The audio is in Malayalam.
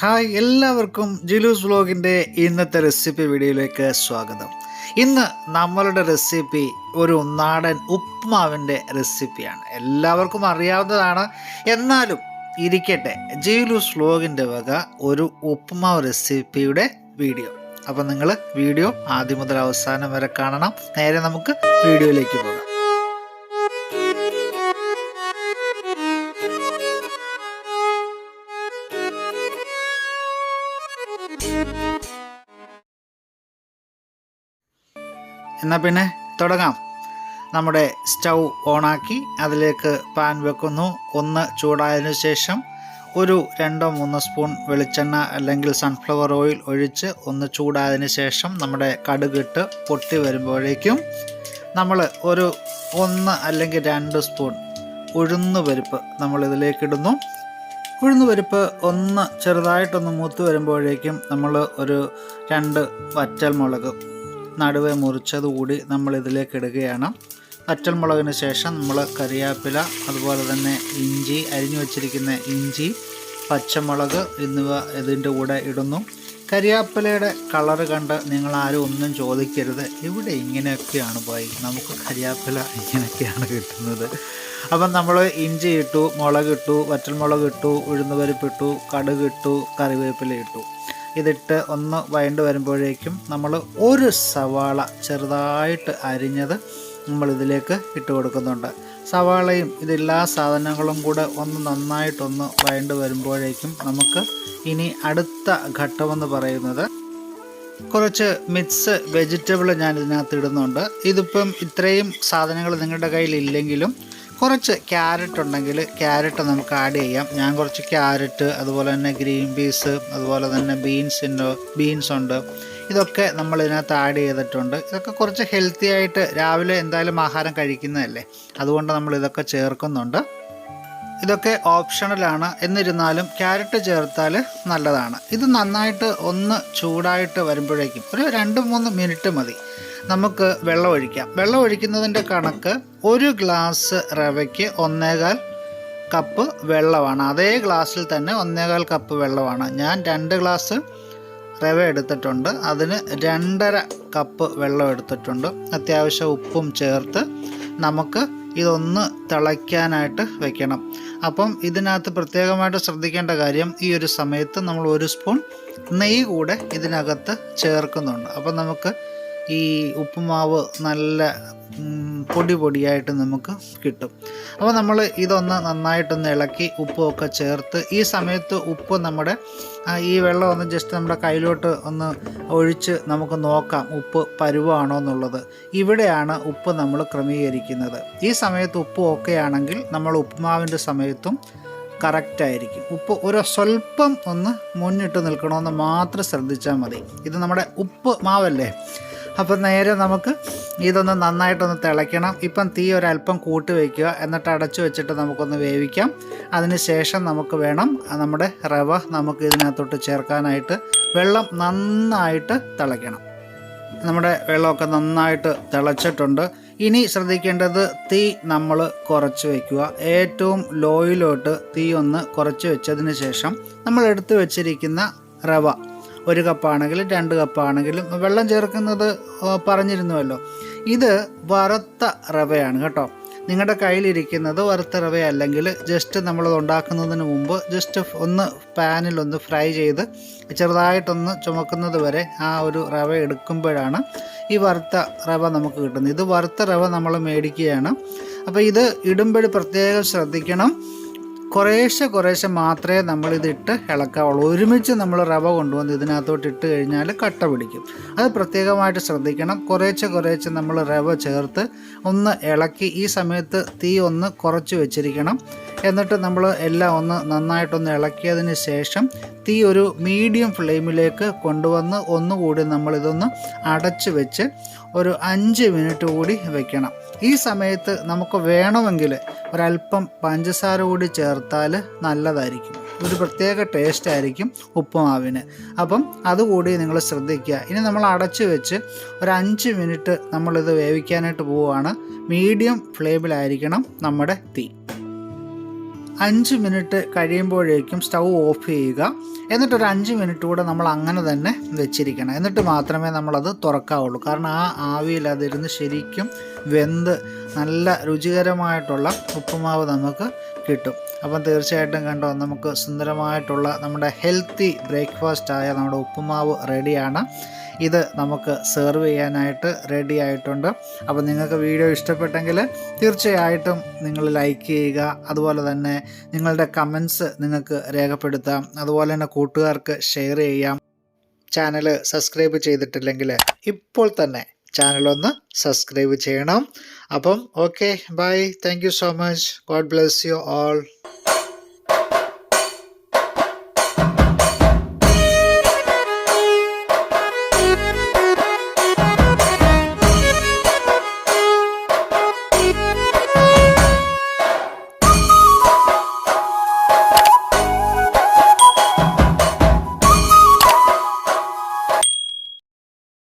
ഹായ് എല്ലാവർക്കും ജിലൂസ് വ്ലോഗിന്റെ ഇന്നത്തെ റെസിപ്പി വീഡിയോയിലേക്ക് സ്വാഗതം. ഇന്ന് നമ്മളുടെ റെസിപ്പി ഒരു നാടൻ ഉപ്മാവിന്റെ റെസിപ്പിയാണ് എല്ലാവർക്കും അറിയാവുന്നതാണ്. എന്നാലും ഇരിക്കട്ടെ ജിലൂസ് വ്ലോഗിന്റെ വക ഒരു ഉപ്മാവ് റെസിപ്പിയുടെ വീഡിയോ. അപ്പം നിങ്ങൾ വീഡിയോ ആദ്യം മുതൽ അവസാനം വരെ കാണണം. നേരെ നമുക്ക് വീഡിയോയിലേക്ക് പോകാം. എന്നാൽ പിന്നെ തുടങ്ങാം. നമ്മുടെ സ്റ്റൗ ഓണാക്കി അതിലേക്ക് പാൻ വെക്കുന്നു. ഒന്ന് ചൂടായതിനു ശേഷം ഒരു രണ്ടോ മൂന്നോ സ്പൂൺ വെളിച്ചെണ്ണ അല്ലെങ്കിൽ സൺഫ്ലവർ ഓയിൽ ഒഴിച്ച് ഒന്ന് ചൂടായതിന് ശേഷം നമ്മുടെ കടുകിട്ട് പൊട്ടി വരുമ്പോഴേക്കും നമ്മൾ ഒരു ഒന്ന് അല്ലെങ്കിൽ രണ്ട് സ്പൂൺ ഉഴുന്ന് പരിപ്പ് നമ്മൾ ഇതിലേക്ക് ഇടുന്നു. ഉഴുന്ന് പരിപ്പ് ഒന്ന് ചെറുതായിട്ടൊന്ന് മൂത്ത് വരുമ്പോഴേക്കും നമ്മൾ ഒരു രണ്ട് വറ്റൽമുളക് നടുവെ മുറിച്ചതുകൂടി നമ്മൾ ഇതിലേക്ക് ഇടുകയാണ്. വറ്റൽമുളകിന് ശേഷം നമ്മൾ കറിവേപ്പില അതുപോലെ തന്നെ ഇഞ്ചി അരിഞ്ഞു വച്ചിരിക്കുന്ന ഇഞ്ചി പച്ചമുളക് എന്നിവ ഇതിന്റെ കൂടെ ഇടുന്നു. കരിയാപ്പിലയുടെ കളറ് കണ്ട് നിങ്ങൾ ആരും ഒന്നും ചോദിക്കരുത്. ഇവിടെ ഇങ്ങനെയൊക്കെയാണ് പോയി. നമുക്ക് കരിയാപ്പില ഇങ്ങനെയൊക്കെയാണ് കിട്ടുന്നത്. അപ്പം നമ്മൾ ഇഞ്ചി ഇട്ടു മുളക് ഇട്ടു വറ്റൽമുളക് ഇട്ടു ഉഴുന്നുപരിപ്പ് ഇട്ടു കടുക് ഇട്ടു കറിവേപ്പില ഇട്ടു. ഇതിട്ട് ഒന്ന് വഴണ്ട് വരുമ്പോഴേക്കും നമ്മൾ ഒരു സവാള ചെറുതായിട്ട് അരിഞ്ഞത് നമ്മൾ ഇതിലേക്ക് ഇട്ട് കൊടുക്കുന്നുണ്ട്. സവാളയും ഇതെല്ലാ സാധനങ്ങളും കൂടെ ഒന്ന് നന്നായിട്ടൊന്ന് വഴണ്ട് വരുമ്പോഴേക്കും നമുക്ക് ഇനി അടുത്ത ഘട്ടമെന്ന് പറയുന്നത് കുറച്ച് മിക്സ് വെജിറ്റബിൾ ഞാൻ ഇതിനകത്ത് ഇടുന്നുണ്ട്. ഇതിപ്പം ഇത്രയും സാധനങ്ങൾ നിങ്ങളുടെ കയ്യിൽ ഇല്ലെങ്കിലും കുറച്ച് ക്യാരറ്റ് ഉണ്ടെങ്കിൽ ക്യാരറ്റ് നമുക്ക് ആഡ് ചെയ്യാം. ഞാൻ കുറച്ച് ക്യാരറ്റ് അതുപോലെ തന്നെ ഗ്രീൻ പീസ് അതുപോലെ തന്നെ ബീൻസിന്റെ ബീൻസ് ഉണ്ട്. ഇതൊക്കെ നമ്മൾ ഇതിനകത്ത് ആഡ് ചെയ്തിട്ടുണ്ട്. ഇതൊക്കെ കുറച്ച് ഹെൽത്തി ആയിട്ട് രാവിലെ എന്തായാലും ആഹാരം കഴിക്കുന്നതല്ലേ? അതുകൊണ്ട് നമ്മൾ ഇതൊക്കെ ചേർക്കുന്നുണ്ട്. ഇതൊക്കെ ഓപ്ഷണലാണ്. എന്നിരുന്നാലും ക്യാരറ്റ് ചേർത്താൽ നല്ലതാണ്. ഇത് നന്നായിട്ട് ഒന്ന് ചൂടായിട്ട് വരുമ്പോഴേക്കും ഒരു രണ്ട് മൂന്ന് മിനിറ്റ് മതി. നമുക്ക് വെള്ളം ഒഴിക്കാം. വെള്ളം ഒഴിക്കുന്നതിന്റെ കണക്ക് ഒരു ഗ്ലാസ് റവയ്ക്ക് ഒന്നേകാൽ കപ്പ് വെള്ളമാണ്. അതേ ഗ്ലാസ്സിൽ തന്നെ ഒന്നേകാൽ കപ്പ് വെള്ളമാണ്. ഞാൻ രണ്ട് ഗ്ലാസ് റവ എടുത്തിട്ടുണ്ട്. അതിന് രണ്ടര കപ്പ് വെള്ളം എടുത്തിട്ടുണ്ട്. അത്യാവശ്യം ഉപ്പും ചേർത്ത് നമുക്ക് ഇതൊന്ന് തിളയ്ക്കാനായിട്ട് വെക്കണം. അപ്പം ഇതിനകത്ത് പ്രത്യേകമായിട്ട് ശ്രദ്ധിക്കേണ്ട കാര്യം ഈ ഒരു സമയത്ത് നമ്മൾ ഒരു സ്പൂൺ നെയ്യ് കൂടെ ഇതിനകത്ത് ചേർക്കുന്നുണ്ട്. അപ്പം നമുക്ക് ഈ ഉപ്പുമാവ് നല്ല പൊടി പൊടിയായിട്ട് നമുക്ക് കിട്ടും. അപ്പോൾ നമ്മൾ ഇതൊന്ന് നന്നായിട്ടൊന്ന് ഇളക്കി ഉപ്പുമൊക്കെ ചേർത്ത് ഈ സമയത്ത് ഉപ്പ് നമ്മുടെ ഈ വെള്ളം ഒന്ന് ജസ്റ്റ് നമ്മുടെ കയ്യിലോട്ട് ഒന്ന് ഒഴിച്ച് നമുക്ക് നോക്കാം ഉപ്പ് പരുവാണോ എന്നുള്ളത്. ഇവിടെയാണ് ഉപ്പ് നമ്മൾ ക്രമീകരിക്കുന്നത്. ഈ സമയത്ത് ഉപ്പ് ഓക്കെ ആണെങ്കിൽ നമ്മൾ ഉപ്പുമാവിന്റെ സമയത്തും കറക്റ്റ് ആയിരിക്കും. ഉപ്പ് ഒരു സ്വല്പം ഒന്ന് മുന്നിട്ട് നിൽക്കണമെന്ന് മാത്രം ശ്രദ്ധിച്ചാൽ മതി. ഇത് നമ്മുടെ ഉപ്പ് മാവല്ലേ? അപ്പം നേരെ നമുക്ക് ഇതൊന്ന് നന്നായിട്ടൊന്ന് തിളയ്ക്കണം. ഇപ്പം തീ ഒരല്പം കൂട്ടി വയ്ക്കുക എന്നിട്ട് അടച്ചു വെച്ചിട്ട് നമുക്കൊന്ന് വേവിക്കാം. അതിന് ശേഷം നമുക്ക് വേണം നമ്മുടെ റവ നമുക്ക് ഇതിനകത്തോട്ട് ചേർക്കാനായിട്ട് വെള്ളം നന്നായിട്ട് തിളയ്ക്കണം. നമ്മുടെ വെള്ളമൊക്കെ നന്നായിട്ട് തിളച്ചിട്ടുണ്ട്. ഇനി ശ്രദ്ധിക്കേണ്ടത് തീ നമ്മൾ കുറച്ച് വയ്ക്കുക ഏറ്റവും ലോയിലോട്ട് തീ ഒന്ന് കുറച്ച് വെച്ചതിന് ശേഷം നമ്മൾ എടുത്തു വെച്ചിരിക്കുന്ന റവ ഒരു കപ്പാണെങ്കിലും രണ്ട് കപ്പാണെങ്കിലും വെള്ളം ചേർക്കുന്നത് പറഞ്ഞിരുന്നുവല്ലോ. ഇത് വറുത്ത റവയാണ് കേട്ടോ. നിങ്ങളുടെ കയ്യിലിരിക്കുന്നത് വറുത്ത റവ അല്ലെങ്കിൽ ജസ്റ്റ് നമ്മളത് ഉണ്ടാക്കുന്നതിന് മുമ്പ് ജസ്റ്റ് ഒന്ന് പാനിൽ ഒന്ന് ഫ്രൈ ചെയ്ത് ചെറുതായിട്ടൊന്ന് ചുമക്കുന്നത് വരെ ആ ഒരു റവ എടുക്കുമ്പോഴാണ് ഈ വറുത്ത റവ നമുക്ക് കിട്ടുന്നത്. ഇത് വറുത്ത റവ നമ്മൾ മേടിക്കുകയാണ്. അപ്പോൾ ഇത് ഇടുമ്പോൾ പ്രത്യേകം ശ്രദ്ധിക്കണം. കുറേശ്ശെ കുറേശ്ശെ മാത്രമേ നമ്മളിതിട്ട് ഇളക്കാവുള്ളൂ. ഒരുമിച്ച് നമ്മൾ റവ കൊണ്ടുവന്ന് ഇതിനകത്തോട്ട് ഇട്ട് കഴിഞ്ഞാൽ കട്ട പിടിക്കും. അത് പ്രത്യേകമായിട്ട് ശ്രദ്ധിക്കണം. കുറേശ്ശെ കുറേശ്ശെ നമ്മൾ റവ ചേർത്ത് ഒന്ന് ഇളക്കി ഈ സമയത്ത് തീ ഒന്ന് കുറച്ച് വെച്ചിരിക്കണം. എന്നിട്ട് നമ്മൾ എല്ലാം ഒന്ന് നന്നായിട്ടൊന്ന് ഇളക്കിയതിന് ശേഷം തീ ഒരു മീഡിയം ഫ്ലെയിമിലേക്ക് കൊണ്ടുവന്ന് ഒന്നുകൂടി നമ്മളിതൊന്ന് അടച്ച് വെച്ച് ഒരു അഞ്ച് മിനിറ്റ് കൂടി വെക്കണം. ഈ സമയത്ത് നമുക്ക് വേണമെങ്കിൽ ഒരല്പം പഞ്ചസാര കൂടി ചേർത്താൽ നല്ലതായിരിക്കും. ഒരു പ്രത്യേക ടേസ്റ്റ് ആയിരിക്കും ഉപ്പുമാവിന്. അപ്പം അതുകൂടി നിങ്ങൾ ശ്രദ്ധിക്കുക. ഇനി നമ്മൾ അടച്ചു വെച്ച് ഒരു അഞ്ച് മിനിറ്റ് നമ്മളിത് വേവിക്കാനായിട്ട് പോവുകയാണ്. മീഡിയം ഫ്ലെയിമിലായിരിക്കണം നമ്മുടെ തീ. അഞ്ച് മിനിറ്റ് കഴിയുമ്പോഴേക്കും സ്റ്റൗ ഓഫ് ചെയ്യുക. എന്നിട്ടൊരു അഞ്ച് മിനിറ്റ് കൂടെ നമ്മൾ അങ്ങനെ തന്നെ വെച്ചിരിക്കണം. എന്നിട്ട് മാത്രമേ നമ്മളത് തുറക്കാവുള്ളൂ. കാരണം ആ ആവിയിൽ അതിരുന്ന് ശരിക്കും വെന്ത് നല്ല രുചികരമായിട്ടുള്ള ഉപ്പുമാവ് നമുക്ക് കിട്ടും. അപ്പം തീർച്ചയായിട്ടും കണ്ടോ നമുക്ക് സുന്ദരമായിട്ടുള്ള നമ്മുടെ ഹെൽത്തി ബ്രേക്ക്ഫാസ്റ്റ് ആയ നമ്മുടെ ഉപ്പുമാവ് റെഡിയാണ് ഇത് നമുക്ക് സെർവ് ചെയ്യാനായിട്ട് റെഡി ആയിട്ടുണ്ട്. അപ്പോൾ നിങ്ങൾക്ക് വീഡിയോ ഇഷ്ടപ്പെട്ടെങ്കിൽ തീർച്ചയായിട്ടും നിങ്ങൾ ലൈക്ക് ചെയ്യുക. അതുപോലെ തന്നെ നിങ്ങളുടെ കമൻസ് നിങ്ങൾക്ക് രേഖപ്പെടുത്താം. അതുപോലെ തന്നെ കൂട്ടുകാർക്ക് ഷെയർ ചെയ്യാം. ചാനൽ സബ്സ്ക്രൈബ് ചെയ്തിട്ടില്ലെങ്കിൽ ഇപ്പോൾ തന്നെ ചാനലൊന്ന് സബ്സ്ക്രൈബ് ചെയ്യണം. അപ്പം okay bye thank you so much God bless you all